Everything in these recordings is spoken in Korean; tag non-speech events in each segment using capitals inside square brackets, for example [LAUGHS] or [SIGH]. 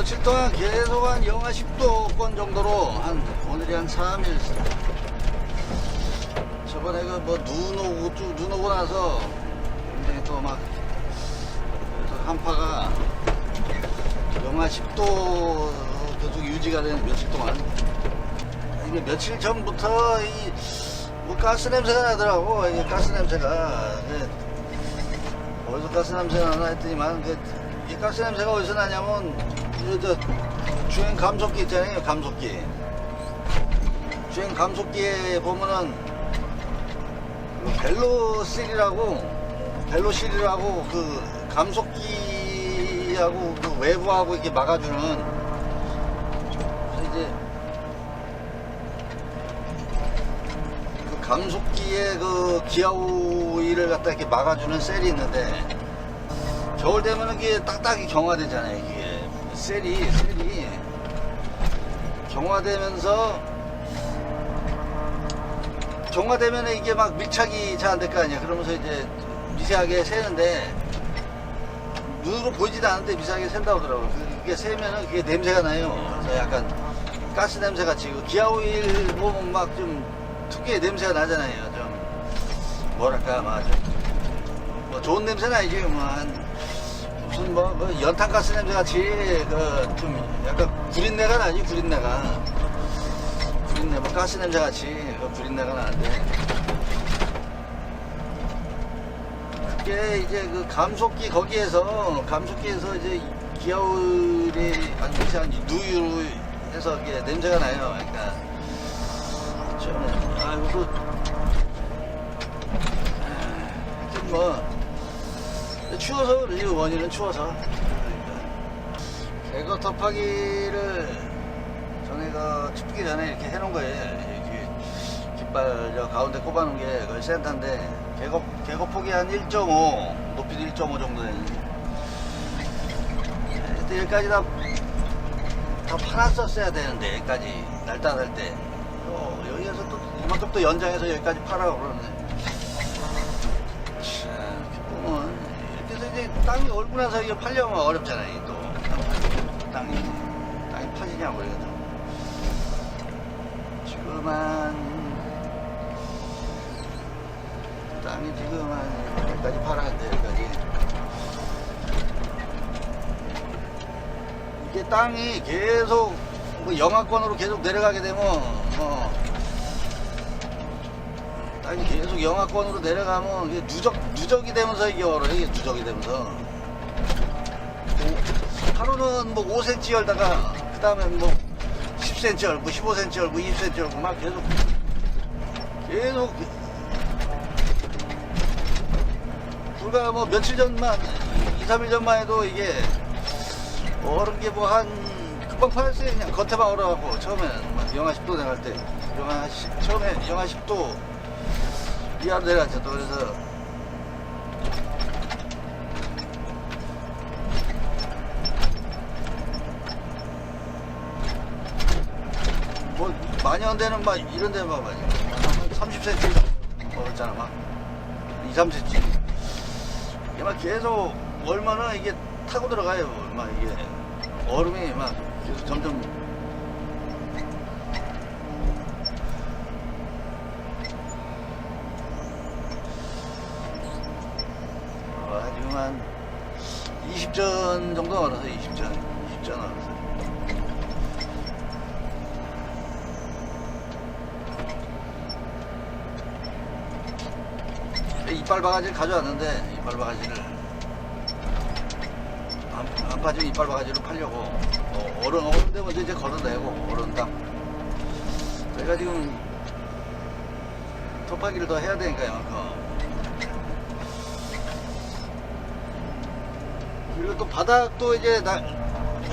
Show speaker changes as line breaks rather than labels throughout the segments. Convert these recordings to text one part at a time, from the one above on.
며칠 동안 계속 한 영하 10도권 정도로 한 오늘이 한 3일 저번에 그 뭐 눈 오고 쭉 눈 오고 나서 굉장히 또 막 한파가 영하 10도 계속 유지가 되는 며칠 동안 이게 며칠 전부터 이 뭐 가스 냄새가 나더라고. 이게 가스 냄새가. 어디서 가스 냄새가 나나 했더니만 그, 이 가스 냄새가 어디서 나냐면 이 저 주행 감속기 있잖아요 감속기. 주행 감속기에 보면은 그 벨로실이라고 벨로실이라고 그 감속기하고 그 외부하고 이렇게 막아주는 이제 그 감속기에 그 기아 오일을 갖다 이렇게 막아주는 셀이 있는데 겨울 되면은 이게 딱딱이 경화되잖아요 이게 셀이 셀이 경화되면서 경화되면 이게 막 밀착이 잘 안 될 거 아니야. 그러면서 이제 미세하게 새는데 눈으로 보이지도 않는데 미세하게 샌다고 하더라고요 그게 새면은 그게 냄새가 나요. 그래서 약간 가스 냄새 같이. 그 기아 오일 보면 막좀 특유의 냄새가 나잖아요. 좀 뭐랄까 막좀뭐 좋은 냄새는 아니지 뭐한 뭐, 그 연탄가스 냄새 같이 그 좀 약간 구린내가 나지 구린내가. 구린내 뭐 가스 냄새 같이 그 구린내가 나는데. 그게 이제 그 감속기 거기에서 감속기에서 이제 기아울이 안 미세한 누유로 해서 이게 냄새가 나요 그러니까. 좀 아이고 또. 하여튼 뭐 추워서 그러지 원인은 추워서. 그러니까. 개거 덮하기를 전에 그 춥기 전에 이렇게 해놓은 거예요. 이렇게 깃발 저 가운데 꼽아놓은 게그 센터인데 개거 개거 폭이 한 1.5 높이도 1.5 정도 되는 그때 여기까지 다, 다 팔았었어야 되는데 여기까지 날짜 날때. 또 여기에서 또 이만큼 또 연장해서 여기까지 팔아고 그러네 땅이 얼고 나서 이게 팔려면 어렵잖아요 또. 땅이 땅이 파지냐고 이거 지금은 땅이 지금 한 여기까지 돼 여기까지. 이게 땅이 계속 뭐 영하권으로 계속 내려가게 되면 뭐 땅이 계속 영하권으로 내려가면 이게 누적 누적이 되면서 이게 얼어 이게 누적이 되면서. 오- 하루는 뭐 5cm 열다가 그 다음에 뭐 10cm 열고 15cm 열고 20cm 열고 막 계속 계속. 불과 뭐 며칠 전만 2, 3일 전만 해도 이게 얼은 게 뭐 한 금방 팔았어요. 그냥 겉에만 얼어갖고 처음에는 막 영하 10도 내려갈 때. 영하 10, 처음에 영하 10도 내려갔죠 또 그래서. 뭐 데는 막 이런 봐봐. 한 30cm 얼었잖아 막. 2, 3cm 이게 막 계속 얼마나 이게 타고 들어가요 막 이게. 얼음이 막 계속 점점 어, 지금 한 20전 정도 얼어서 20전 20전 얼어서 이빨 바가지를 가져왔는데 이빨 바가지를 안, 안 빠지면 이빨 바가지로 팔려고. 어, 얼음 얼음 되면 이제 걸어내고 얼음 땅 저희가 지금 토파기를 더 해야 되니까 이만 그리고 또 바닥도 이제 나,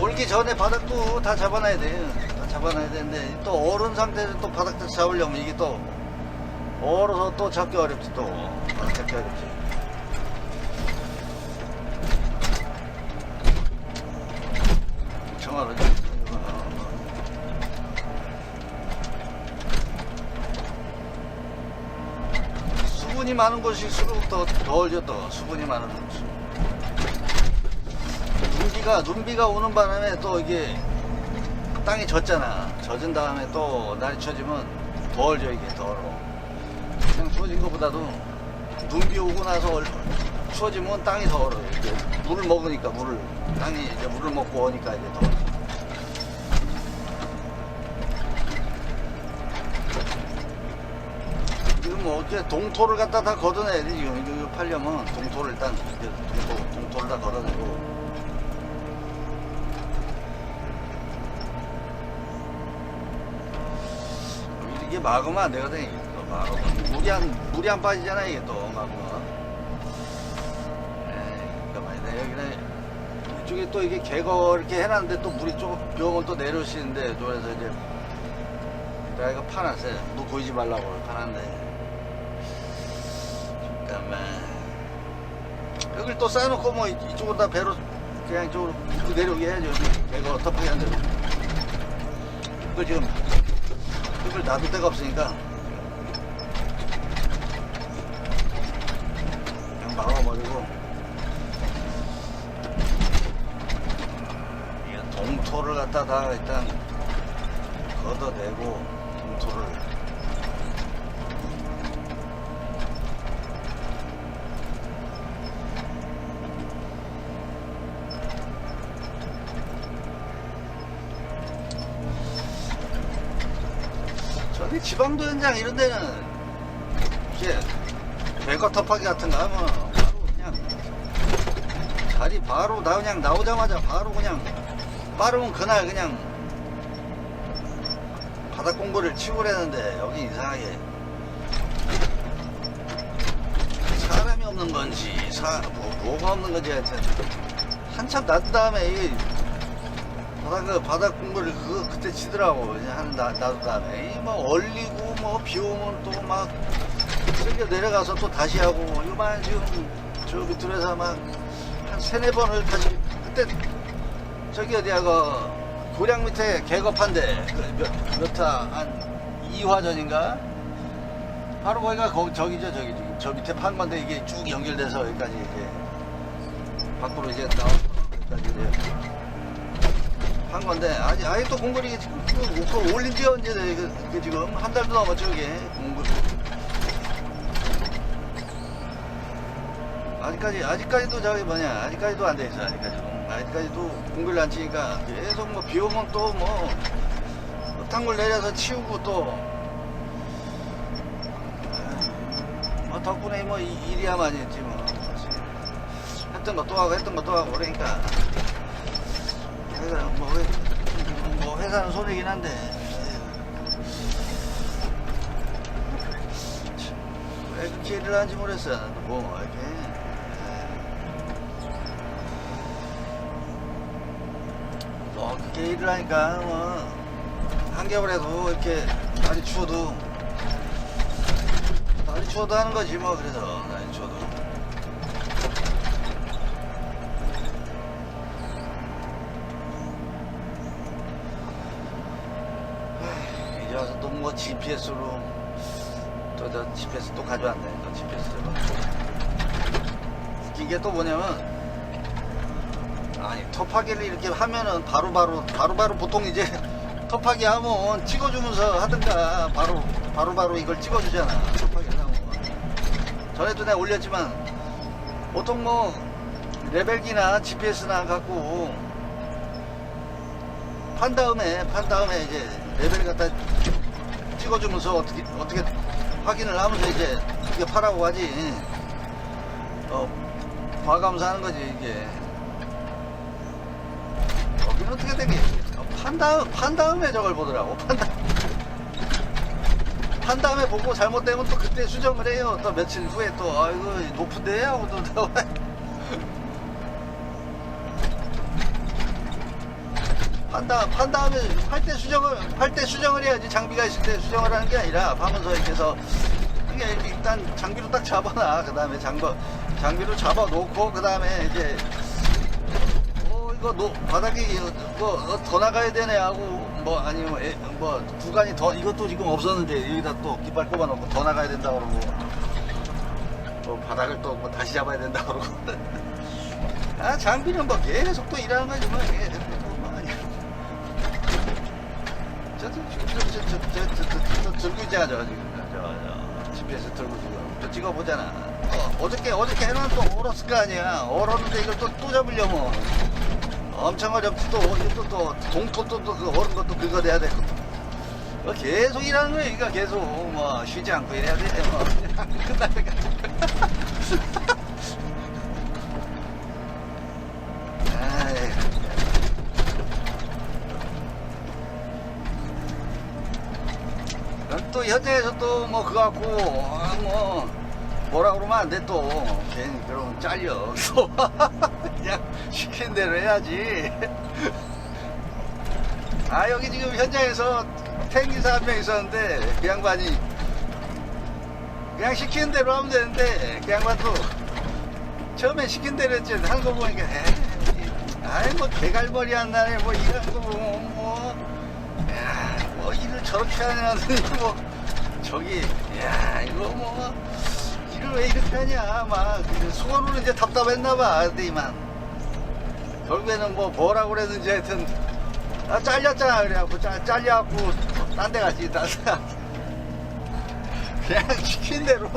올기 전에 바닥도 다 잡아놔야 돼요 다 잡아놔야 되는데 또 얼은 상태에서 또 바닥 잡으려면 이게 또 얼어서 또 잡기 어렵지 또. 바닥 잡기 어렵지. 정말로 수분이 많은 곳일수록 더 덜죠 또 수분이 많은 곳 눈비가 눈비가 오는 바람에 또 이게 땅이 젖잖아. 젖은 다음에 또 날이 추워지면 덜져 이게 덜어. 그냥 추워진 것보다도 눈비 오고 나서 얼- 추워지면 땅이 더 얼어. 이게 물을 먹으니까 물을 땅이 이제 물을 먹고 오니까 이제 더. 지금 뭐 어째 동토를 갖다 다 걷어내야 돼 지금 이거 팔려면 동토를 일단 이제 동토, 동토를 다 걷어내고 이게 막으면 안 되거든 이게 또 막으면 물이 안 물이 안 빠지잖아 이게 또 막으면 에이 그러니까 말이야 여기는 이쪽에 또 이게 개거 이렇게 해놨는데 또 물이 조금 병을 또 내려오시는데 그래서 이제 내가 이거 파놨어요. 물 보이지 말라고 파놨는데. 잠깐만. 여기를 또 쌓아놓고 뭐 이- 이쪽으로 다 배로 그냥 이쪽으로 또 내려오게 해야죠 여기. 개거 안 되고. 이거 지금 이걸 놔둘 데가 없으니까. 그냥 막아버리고. 이 동토를 갖다 다 일단 걷어내고 동토를 저기 지방도 현장 이런 데는 이게 배거 덮하기 같은 거 하면 바로 그냥 자리 바로 나 그냥 나오자마자 바로 그냥 빠르면 그날 그냥 바닥 공부를 치고 그랬는데 여기 이상하게 사람이 없는 건지 사, 뭐, 뭐가 없는 건지 하여튼 한참 놔둔 다음에 이 바닥 그 바닥 공부를 그 그때 치더라고. 이제 한 나, 놔둔 다음에. 이뭐 얼리고 뭐 비 오면 또 막 쓸겨 내려가서 또 다시 하고. 이만 지금 저 밑으로 해서 막한 세네 번을 다시 그때 저기 어디야 그 고량 밑에 개겁한데 그 몇몇화한 2화 전인가? 바로 거기가 거기 저기죠 저기. 저 밑에 판 건데 이게 쭉 연결돼서 여기까지 이제 밖으로 이제 나온 여기까지 이제 한 건데 아직 아예 또 공거리 지금 그 그거 올린 지가 언제 돼 이게, 이게 지금 한 달도 넘었죠 이게 공거 아직까지 아직까지도 저기 뭐냐 아직까지도 안 돼 있어 아직까지도. 아직까지도 공거리 안 치니까 계속 뭐 비 오면 또뭐 탕물 내려서 치우고 또. 뭐 덕분에 뭐 이- 일이야 많이 했지. 뭐 했던 거 또 하고 했던 거 또 하고 그러니까 회사 뭐, 회, 뭐 회사는 손해긴 한데. 왜 그렇게 일을 하는지 모르겠어요 뭐 이렇게. 에휴. 뭐 그렇게 일을 하니까 뭐 한겨울에도 이렇게 날이 추워도 날이 추워도 하는 거지 뭐 그래서 날이 추워도 이제 와서 또 뭐 GPS로 또저 GPS 또 가져왔네 또 GPS로. 웃긴 게 또 뭐냐면 아니 톱하기를 이렇게 하면은 바로바로 바로바로 보통 이제 [LAUGHS] 톱하기 하면 찍어주면서 하든가 바로 바로바로 이걸 찍어주잖아 톱하기를 하면. 전에도 내가 올렸지만 보통 뭐 레벨기나 GPS나 갖고 판 다음에 판 다음에 이제 레벨 갖다 찍어주면서 어떻게 어떻게 확인을 하면서 이제 이게 파라고 하지. 어 과감사하는 거지 이게. 여기는 어떻게 되게 판 다음 판 다음에 저걸 보더라고. 판 다음 판 다음에 보고 잘못되면 또 그때 수정을 해요. 또 며칠 후에 또 아이고 높은데? 하고 또 판 다음 판 다음에 할때 수정을 할 때 수정을 해야지 장비가 있을 때 수정을 하는 게 아니라 파면서 이렇게 해서 이렇게 일단 장비로 딱 잡아놔. 그 다음에 장거 장비로 잡아 놓고 그 다음에 이제 어 이거 노, 바닥이 뭐더 나가야 되네 하고 뭐 아니면 에, 뭐 구간이 더 이것도 지금 없었는데 여기다 또 깃발 꼽아 놓고 더 나가야 된다 그러고 또 바닥을 또 뭐 다시 잡아야 된다 그러고. [LAUGHS] 아 장비는 뭐 계속 또 일하는 거지 뭐. 이게 뭐 아니야. 저저저저저저 들고 있잖아 저 지금 저저 GPS 들고 지금 저 찍어보잖아. 어, 어저께 어저께 해놓은 또 얼었을 거 아니야. 얼었는데 이걸 또또 잡으려면 엄청 어렵지 또 이거 또 동토 또그 얼은 것도 긁어내야 되고. 뭐 계속 일하는 거야, 이거 계속 뭐 쉬지 않고 일해야 돼. 뭐 끝날 때까지. 아이. 그럼 또 현장에서 또 뭐 그거 갖고 아, 뭐 뭐라 그러면 안 돼 또. 괜히 그러면 잘려. 또 [LAUGHS] 그냥 시킨 대로 해야지. [LAUGHS] 아 여기 지금 현장에서 탱기사 한 명 있었는데 그 양반이 그냥 시키는 대로 하면 되는데 그 양반도 처음에 시킨 대로 했지. 하는 거 보니까 에이, 아이 뭐 개갈머리 한 날에 뭐 이런 거 보면 뭐 야, 뭐 일을 저렇게 하냐더니 [LAUGHS] 뭐 저기 야 이거 뭐 일을 왜 이렇게 하냐 막. 수건으로 이제 답답했나 봐 근데 이만. 결국에는 뭐 뭐라고 그랬는지 하여튼 아 잘렸잖아. 그래갖고 잘, 잘려갖고 딴 데 갔지 딴데 가서 그냥 시킨 대로.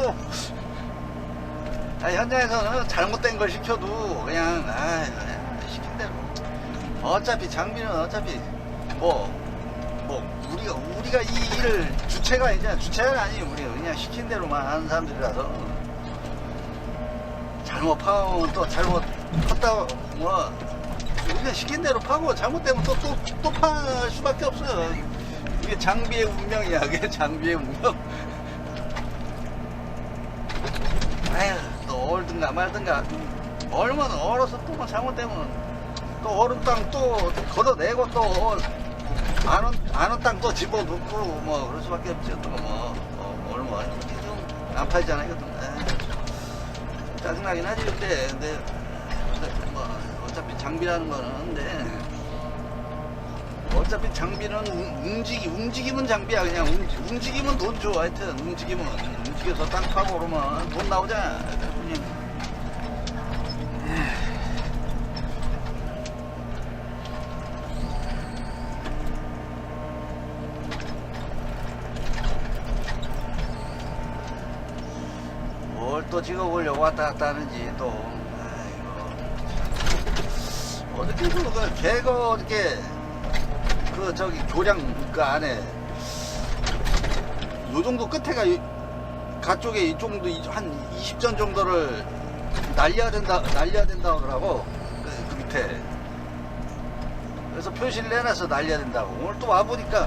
아, 현장에서는 잘못된 걸 시켜도 그냥 아 시킨 대로. 어차피 장비는 어차피 뭐뭐 우리가 우리가 이 일을 주체가 아니잖아 주체가 아니에요 우리가. 그냥 시킨 대로만 하는 사람들이라서. 잘못 파면 또 잘못 컸다 뭐 우리가 시킨 대로 파고 잘못되면 또 또 또 팔 수밖에 없어요. 이게 장비의 운명이야 그게 장비의 운명. 아휴 또 얼든가 말든가. 얼면 얼어서 또뭐 잘못되면 또 얼은 땅또 걷어내고 또 안온 안온 땅또 집어 넣고 뭐 그럴 수밖에 없지 또뭐. 어, 얼마 좀안 팔잖아 이것도. 에이, 짜증나긴 하지 근데 근데, 뭐 어차피 장비라는 거는 근데 어차피 장비는 움- 움직이 움직이면 장비야 그냥. 움직, 움직이면 돈 줘 하여튼. 움직이면 움직여서 땅 파고 그러면 돈 나오잖아 또 찍어보려고 왔다 갔다 하는지 또. 아이고 어떻게 그 개가 어떻게 그 저기 교량 그 안에 요 정도 끝에가 이- 가쪽에 이 정도 이- 한 20전 정도를 날려야 된다 날려야 된다 그러더라고. 그, 그 밑에. 그래서 표시를 내놔서 날려야 된다고. 오늘 또 와보니까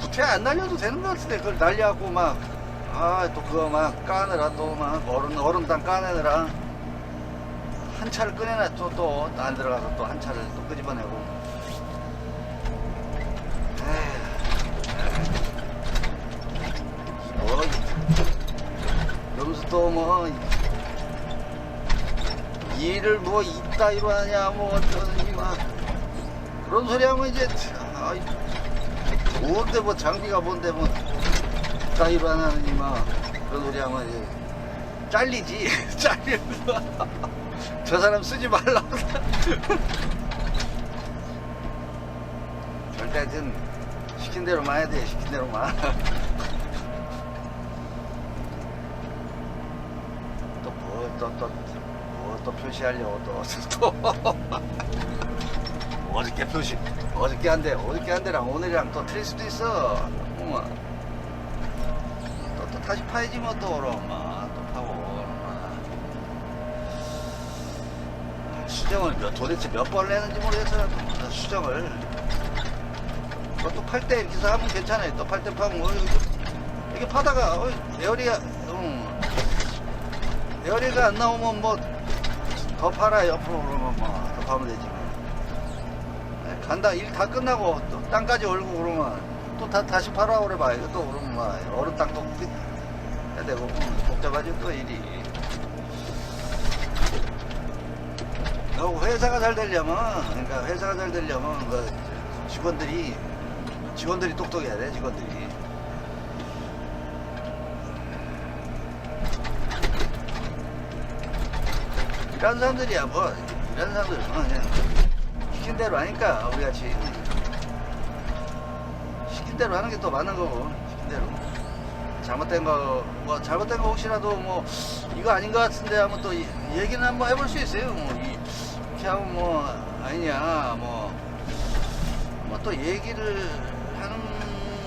구태 안 날려도 되는 것 같은데 그걸 날려갖고 막 아 또 그거 막 까느라 또 막 얼음 얼음당 까내느라 한 차를 꺼내놔. 또또 안 들어가서 또 한 차를 또 끄집어내고. 에휴, 뭐 그러면서 또 뭐 일을 뭐 이따위로 하냐 뭐 어쩌니 막 그런 소리 하면 이제 아이 뭔데 뭐 장비가 뭔데 뭐 하냐니 막 그런 소리 하면 이제 잘리지? [LAUGHS] 잘리면서 저 사람 쓰지 말라고. [LAUGHS] 절대 하여튼 시킨 대로만 해야 돼 시킨 대로만. [LAUGHS] 또뭘또또뭘또 표시하려고 또또. 어저께 표시 어저께 한대 어저께 한대랑 오늘이랑 또 틀릴 수도 있어. 어머. 또, 또 다시 파야지 뭐또 그럼 막또 파고 막. 수정을 몇, 도대체 몇 번을 했는지 모르겠어요. 또 수정을. 그것도 팔때 이렇게 하면 괜찮아요. 또 팔 때 파면 뭐 이렇게, 파다가 어, 에어리가 음, 에어리가 안 나오면 뭐 더 팔아 옆으로 그러면 뭐. 더 파면 되지 뭐. 네, 간다. 일 다 끝나고 또 땅까지 올고 그러면 또 다, 다시 팔아 오래 봐 이거 또 그러면 막 얼음 땅도 되고 음, 복잡하지 또 일이. 어, 회사가 잘 되려면 그러니까 회사가 잘 되려면 그 직원들이 직원들이 똑똑해야 돼 직원들이. 일하는 사람들이야 뭐. 이런 사람들은 그냥 시킨 대로 하니까 우리 같이. 시킨 대로 하는 게또 맞는 거고 시킨 대로 잘못된 거 뭐 잘못된 거 혹시라도 뭐 이거 아닌 것 같은데 하면 또 이- 얘기는 한번 해볼 수 있어요. 뭐 이- 이렇게 하면 뭐 아니냐 뭐. 뭐 또 얘기를 하는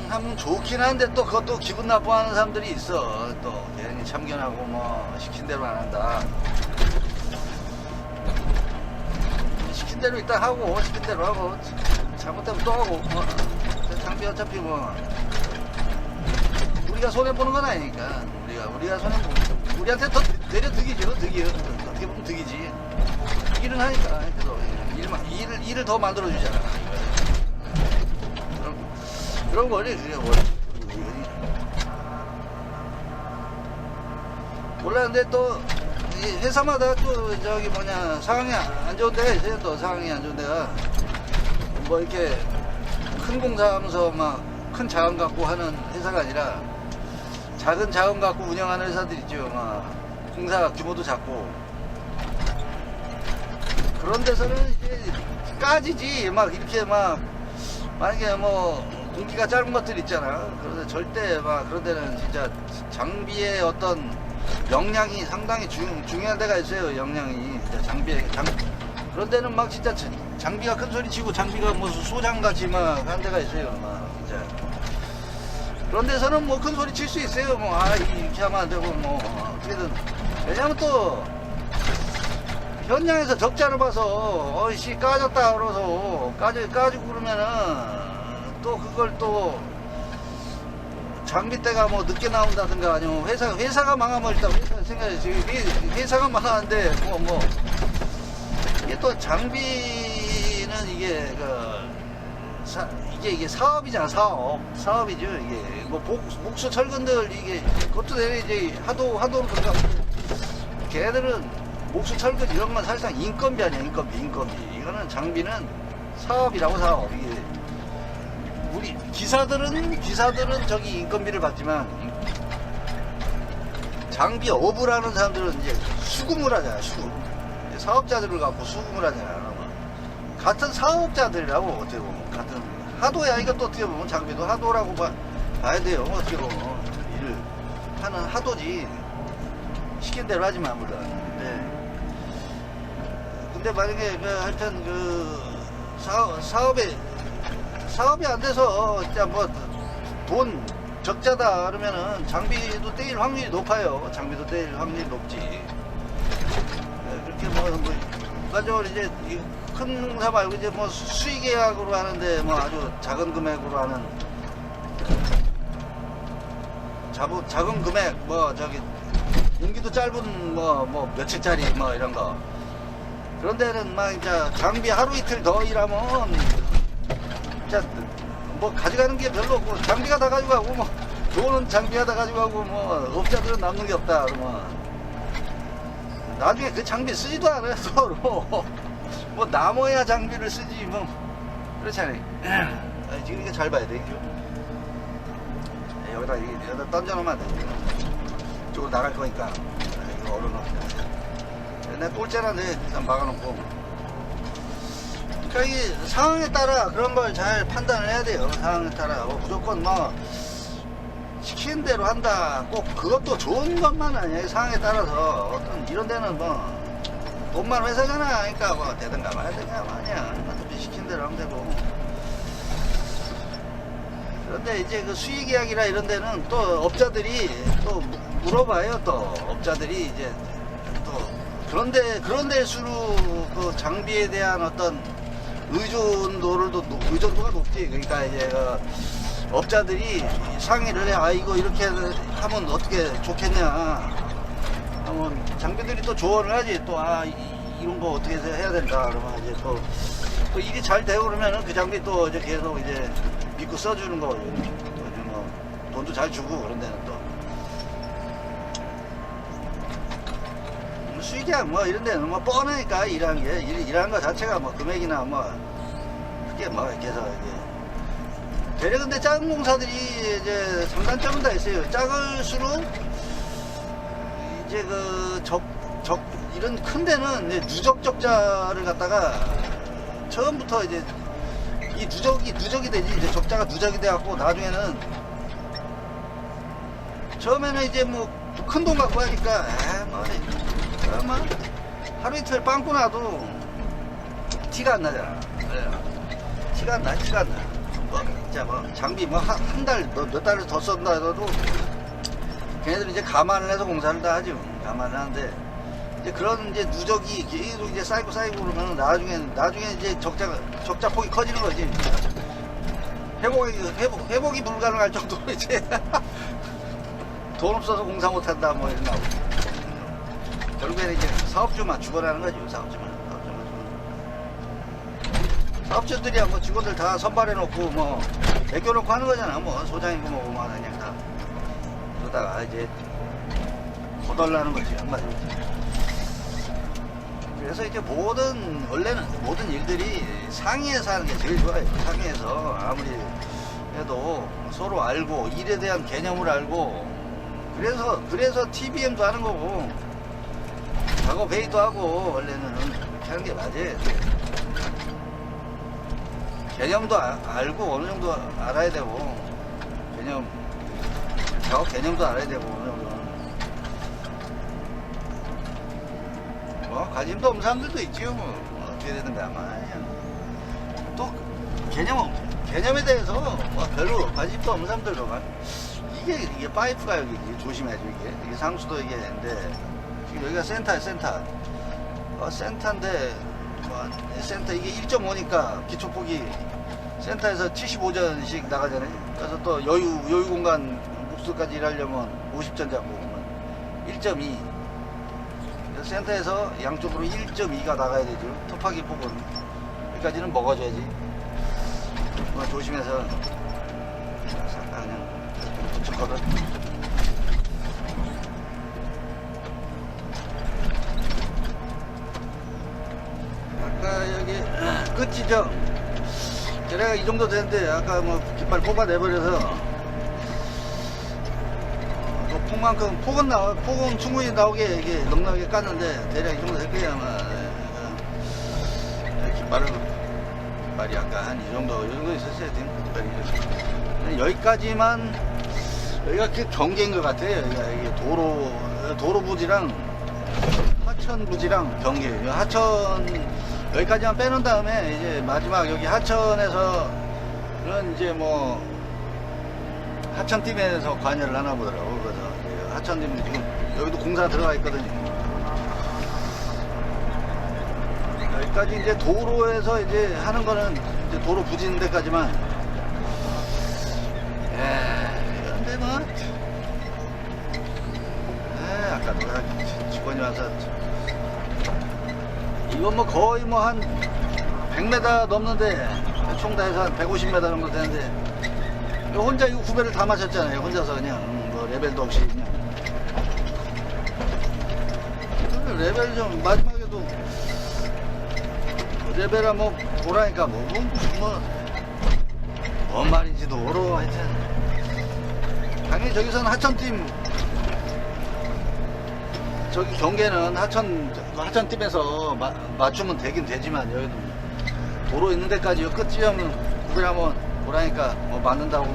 하면 좋긴 한데 또 그것도 기분 나빠하는 사람들이 있어. 또 괜히 참견하고 뭐 시킨 대로 안 한다. 시킨 대로 일단 하고 시킨 대로 하고. 잘못되면 또 하고 뭐. 장비 어차피 뭐 우리가 손해 보는 건 아니니까. 우리가 우리가 손해 보고 우리한테 더 내려 득이죠 득이 어떻게 보면 득이지. 일은 하니까 그래서 일만 일을 일을 더 만들어 주잖아. 그런 그런 그게 뭐. 몰라 근데 또이 회사마다 또 저기 뭐냐 상황이 안 좋은 데가 있어요 또 상황이 안 좋은 데가. 뭐 이렇게 큰 공사하면서 막 큰 자원 갖고 하는 회사가 아니라 작은 자원 갖고 운영하는 회사들 있죠. 막 공사 규모도 작고. 그런 데서는 이제 까지지. 막 이렇게 막 만약에 뭐 공기가 짧은 것들 있잖아. 그래서 절대 막 그런 데는 진짜 장비의 어떤 역량이 상당히 중, 중요한 데가 있어요. 역량이. 장비에 장, 그런 데는 막 진짜 자- 장비가 큰 소리 치고 장비가 뭐 소장같이 막 한 데가 있어요. 막 그런 데서는 뭐 큰 소리 칠 수 있어요. 뭐 아 이렇게 하면 안 되고 뭐 어떻게든. 왜냐면 또 현장에서 적자를 봐서 어이씨 까졌다 그러서 까져 까지고 그러면은 또 그걸 또 장비대가 뭐 늦게 나온다든가 아니면 회사 회사가 망하면 일단 회사 생각해 회사가 망하는데 뭐 뭐. 이게 또 장비는 이게 그 사, 이게 이게 사업이잖아 사업. 사업이죠 이게. 뭐 복, 목수 철근들 이게 그것도 내가 이제 하도 하도로 들어가고. 걔네들은 목수 철근 이런 건 사실상 인건비 아니야 인건비 인건비. 이거는 장비는 사업이라고 사업. 이게 우리 기사들은 기사들은 저기 인건비를 받지만 장비 업으라는 사람들은 이제 수금을 하잖아 수금. 사업자들을 갖고 수금을 하잖아 같은 사업자들이라고 어떻게 보면 같은 하도야. 이것도 어떻게 보면 장비도 하도라고 봐, 봐야 돼요. 어떻게 보면. 일을 하는 하도지. 시킨 대로 하지만 물론. 근데 근데 만약에 그 하여튼 그 사업 사업에 사업이 안 돼서 진짜 뭐 돈 적자다 그러면은 장비도 떼일 확률이 높아요. 장비도 떼일 확률이 높지. 네, 그렇게 뭐, 뭐 일반적으로 이제 이 큰 공사 말고 이제 뭐 수의 계약으로 하는데 뭐 아주 작은 금액으로 하는 자부, 작은 금액 뭐 저기 공기도 짧은 뭐 뭐 며칠짜리 뭐 이런 거. 그런 데는 막 이제 장비 하루 이틀 더 일하면 진짜 뭐 가져가는 게 별로 없고 장비가 다 가져가고 뭐 좋은 장비가 다 가져가고 뭐 업자들은 남는 게 없다 그러면. 나중에 그 장비 쓰지도 않아요 서로 뭐 남아야 장비를 쓰지 뭐. 그렇잖아요. 아, 지금 이게 잘 봐야 돼 이거. 네, 여기다 이- 여기다 던져놓으면 안 돼. 이쪽으로 나갈 거니까. 아, 이거 얼어놓고 내 꼴째라는데 일단 막아놓고. 그러니까 이게 상황에 따라 그런 걸 잘 판단을 해야 돼요 상황에 따라. 뭐 무조건 뭐 시키는 대로 한다. 꼭 그것도 좋은 것만 아니에요 상황에 따라서. 어떤 이런 데는 뭐 돈만 회사잖아. 그러니까 뭐 되든가 말든가 마냐. 어차피 시키는 대로 하면 되고. 그런데 이제 그 수의 계약이라 이런 데는 또 업자들이 또 무- 물어봐요 또. 업자들이 이제 또 그런데 그런데 수로 그 장비에 대한 어떤 의존도를 또 높- 의존도가 높지. 그러니까 이제 그 업자들이 상의를 해. 아 이거 이렇게 하면 어떻게 좋겠냐 하면 장비들이 또 조언을 하지. 또 아 이런 거 어떻게 해야 된다. 그러면 이제 또, 또 일이 잘 되고 그러면은 그 장비 또 이제 계속 이제 믿고 써주는 거죠 또 이제 뭐 돈도 잘 주고 그런 데는 또. 뭐 수익이야. 뭐 이런 데는 뭐 뻔하니까 일하는 게. 일, 일하는 거 자체가 뭐 금액이나 뭐 그게 뭐 해서 이게 대략 근데 작은 공사들이 이제 장단점은 다 있어요. 작을수록 이제 그 적, 적 이런 큰 데는 이제 누적 적자를 갖다가 처음부터 이제 이 누적이 누적이 되지 이제 적자가 누적이 돼갖고 나중에는 처음에는 이제 뭐 큰 돈 갖고 하니까 에뭐 뭐 하루 이틀 빵꾸 나도 티가 안 나잖아. 예. 티가 안 나, 티가 안 나. 뭐, 진짜 뭐, 장비 뭐, 한, 한 달, 몇, 몇 달을 더 썼다 해도, 걔네들은 이제 감안을 해서 공사를 다 하죠. 감안을 하는데, 이제 그런 이제 누적이 계속 이제 쌓이고 쌓이고 그러면 나중에, 나중에 이제 적자가, 적자 폭이 커지는 거지. 회복이, 회복, 회복이 불가능할 정도로 이제, [LAUGHS] 돈 없어서 공사 못 한다, 뭐, 이런 나오고. 결국에는 이제 사업주만 죽어나는 거죠, 사업주만. 사업주만. 사업주들이야 뭐 직원들 다 선발해 놓고 뭐 맡겨 놓고 하는 거잖아 뭐 소장이고 뭐고 뭐 그냥 다 그러다가 이제 거덜나는 거지 한마디로. 그래서 이제 모든 원래는 모든 일들이 상의해서 하는 게 제일 좋아요. 상의해서 아무리 해도 서로 알고 일에 대한 개념을 알고 그래서 그래서 TBM도 하는 거고 작업 회의도 하고 원래는 그렇게 하는 게 맞아요. 개념도 아- 알고 어느 정도 알아야 되고 개념 작업 개념도 알아야 되고 어느 정도 뭐 관심도 없는 사람들도 있지요 뭐. 어떻게 되는가 아마 또 개념 없 개념에 대해서 뭐 별로 관심도 없는 사람들도 막 이게 이게 파이프가 여기 조심해야죠 이게. 이게 상수도 이게 지금 여기가 센터야 센터. 어, 센터인데 뭐, 센터 이게 1.5니까 기초폭이 센터에서 75전씩 나가잖아요. 그래서 또 여유 여유 공간 목수까지 일하려면 50전 잡고 1.2. 그래서 센터에서 양쪽으로 1.2가 나가야 되죠. 토파기 폭은 여기까지는 먹어줘야지. 뭐 조심해서 잠깐 그냥 붙였거든. 아까 여기 끝이죠. 계래가 이 정도 되는데 아까 뭐 깃발 뽑아내버려서 그 폭만큼 폭은 나와 폭은 충분히 나오게 이게 넉넉하게 깠는데 대략 이 정도 될 거야 아마. 네, 깃발은 깃발이 아까 한이 정도 이 정도 있었어야 돼 깃발이 여기까지만 여기가 그 경계인 것 같아요 여기가. 이게 도로 도로 부지랑 하천 부지랑 경계. 하천 여기까지만 빼놓은 다음에 이제 마지막 여기 하천에서 는 이제 뭐 하천팀에서 관여를 하나 보더라고 그래서 이제 하천팀 지금 여기도 공사 들어가 있거든요. 여기까지 이제 도로에서 이제 하는 거는 이제 도로 부지는 데까지만. 예 그런데 뭐 에, 아까 누가 직원이 와서 이건 뭐 거의 뭐 한 100m 넘는데 총 다 해서 한 150m 정도 되는데. 혼자 이거 구배를 다 마셨잖아요 혼자서 그냥. 음, 뭐 레벨도 없이 레벨 좀 마지막에도 레벨아 뭐 보라니까 뭐, 뭐, 뭐, 뭔 말인지도 모르고 하여튼. 당연히 저기서는 하천팀 저기 경계는 하천 하천팀에서 마- 맞추면 되긴 되지만 여기는 도로 있는 데까지 요 끝지점은 구글 한번 보라니까 뭐 맞는다고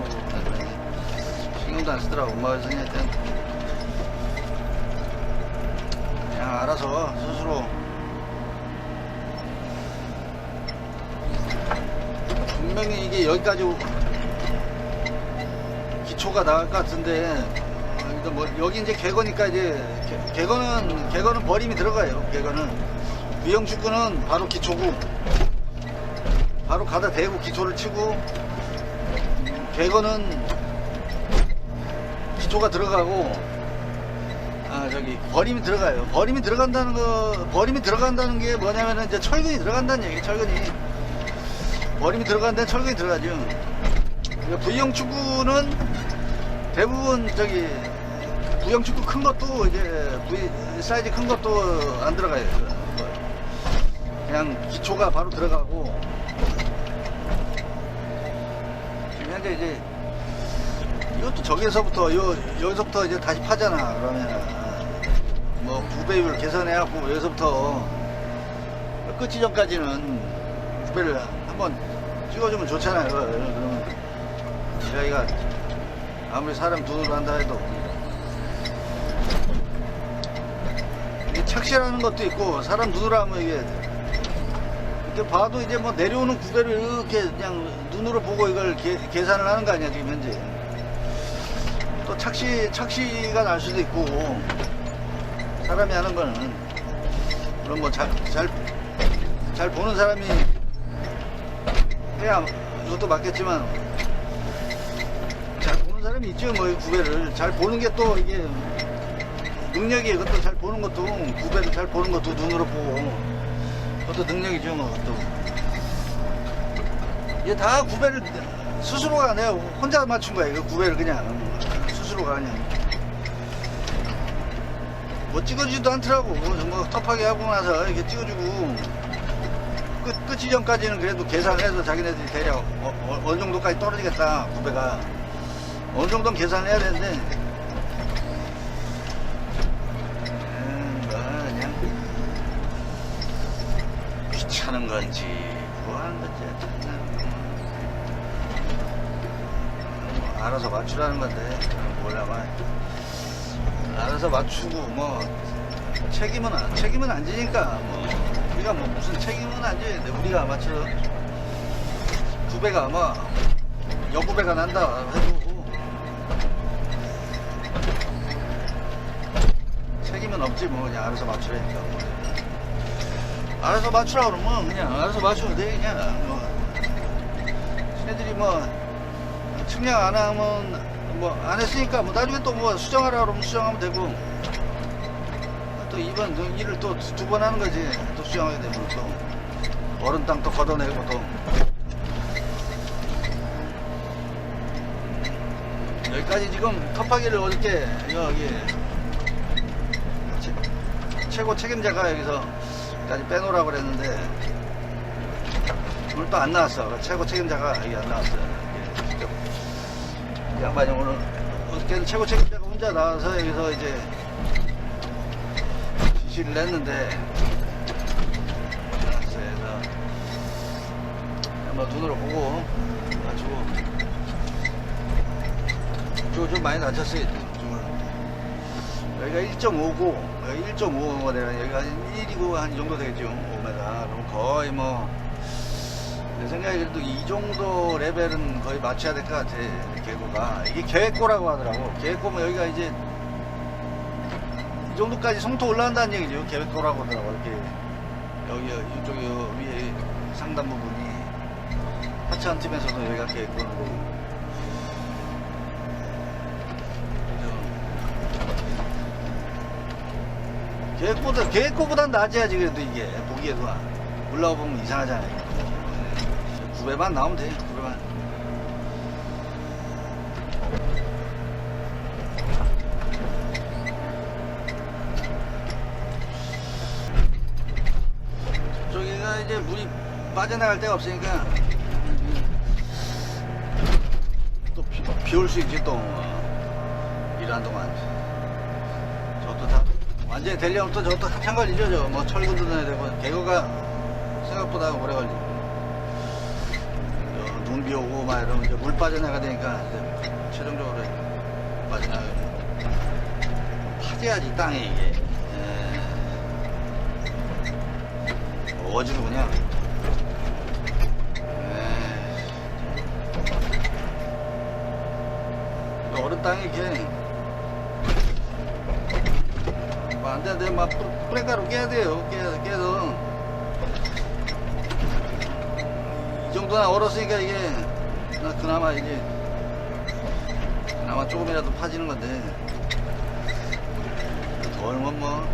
신경도 안 쓰더라고 뭐 그래서 하여튼 그냥 알아서 스스로 분명히 이게 여기까지 오- 기초가 나갈 것 같은데 어, 일단 뭐 여기 이제 개거니까 이제 개- 개거는 개거는 버림이 들어가요. 개거는 위형 축구는 바로 기초고 바로 가다 대고 기초를 치고 개거는 기초가 들어가고 아 저기 버림이 들어가요. 버림이 들어간다는 거 버림이 들어간다는 게 뭐냐면은 이제 철근이 들어간다는 얘기. 철근이 버림이 들어간다는 철근이 들어가죠. 그러니까 V형 축구는 대부분 저기 V형 축구 큰 것도 이제 V 사이즈 큰 것도 안 들어가요. 그냥 기초가 바로 들어가고 지금 현재 이제 이것도 저기서부터 요 여기서부터 이제 다시 파잖아. 그러면은 뭐 부배율 계산해갖고 여기서부터 끝 지점까지는 부배를 한번 찍어주면 좋잖아요. 그러면 저희가 아무리 사람 돈으로 한다 해도. 이게 착시라는 것도 있고 사람 눈으로 하면 이게 이렇게 봐도 이제 뭐 내려오는 구배를 이렇게 그냥 눈으로 보고 이걸 계, 계산을 하는 거 아니야 지금 현재. 또 착시 착시가 날 수도 있고 사람이 하는 거는 물론 뭐잘잘 잘 보는 사람이 해야 이것도 맞겠지만 잘 보는 사람이 있죠 뭐이 구배를. 잘 보는 게 또 이게 능력이 그것도 잘 보는 것도 구배를 잘 보는 것도 눈으로 보고 그것도 능력이죠 뭐 그것도. 이게 다 구배를 스스로가 내가 혼자 맞춘 거야 이거 구배를 그냥. 스스로가 그냥 뭐 찍어주지도 않더라고. 뭐 터프하게 하고 나서 이렇게 찍어주고. 끝, 끝 지점까지는 그래도 계산해서 자기네들이 대략 어, 느 정도까지 떨어지겠다 구배가. 어느 정도는 계산을 해야 되는데. 음, 뭐 그냥. 귀찮은 건지 뭐 하는 건지. 뭐 알아서 맞추라는 건데. 몰라봐 알아서 맞추고 뭐 책임은 안- 책임은 안 지니까 뭐 우리가 뭐 무슨 책임은 안 지는데 우리가 맞춰 구배가 아마 역구배가 난다 해도 책임은 없지 뭐 그냥 알아서 맞추라니까. 뭐. 알아서 맞추라 그러면 그냥 알아서 맞추면 돼 그냥. 뭐 쟤네들이 뭐 측량 안 하면 뭐 안 했으니까 뭐 나중에 또 뭐 수정하라 그러면 수정하면 되고. 또 이번 그 일을 또 두 번 하는 거지. 또 수정하게 되면 또. 어른 땅 또 걷어내고 또. 여기까지 지금 텃파기를 어저께 여기 최- 최고 책임자가 여기서 까지 빼놓으라고 그랬는데 오늘 또 안 나왔어. 최고 책임자가 여기 안 나왔어요 양반이 오늘 어저께는 최고 책임자가 혼자 나와서 여기서 이제 지시를 냈는데. 그래서 한번 눈으로 보고 맞추고. 좀, 좀 많이 좀. 여기가 1.5고 1.5가 되면 여기가 1이고 한 이 정도 되겠죠 5m 그럼 거의 뭐 내 생각에 그래도 이 정도 레벨은 거의 맞춰야 될 것 같아 계고가. 이게 계획고라고 하더라고. 계획고면 여기가 이제 이 정도까지 송토 올라간다는 얘기죠. 계획고라고 하더라고. 이렇게 여기 이쪽 위에 상단 부분이 하찮은 팀에서도 여기가 계획고고 계획보다 계획고보단 낮아야지 그래도 이게 보기에도. 올라와 보면 이상하잖아요. 9배만 나오면 돼. 9배만. 저기가 이제 물이 빠져나갈 데가 없으니까 또 비올 수 있지 또 일하는 동안. 저것도 다 완전히 되려면 또 저것도 한참 걸리죠 저뭐 철근 뜯어야 되고 개거가 생각보다 오래 걸리고 저 눈비 오고 막 이러면 이제 물 빠져나가야 되니까 이제 최종적으로 빠져나가고 파져야지 땅에 이게. 에... 어지로 그냥. 에이. 어른 땅에 이렇게 뭐안 돼, 막 뿌- 뿌레가루 깨야 돼요. 깨, 깨 이 정도나 얼었으니까 이게, 나 그나마 이게, 그나마 조금이라도 파지는 건데, 더 얼면 뭐,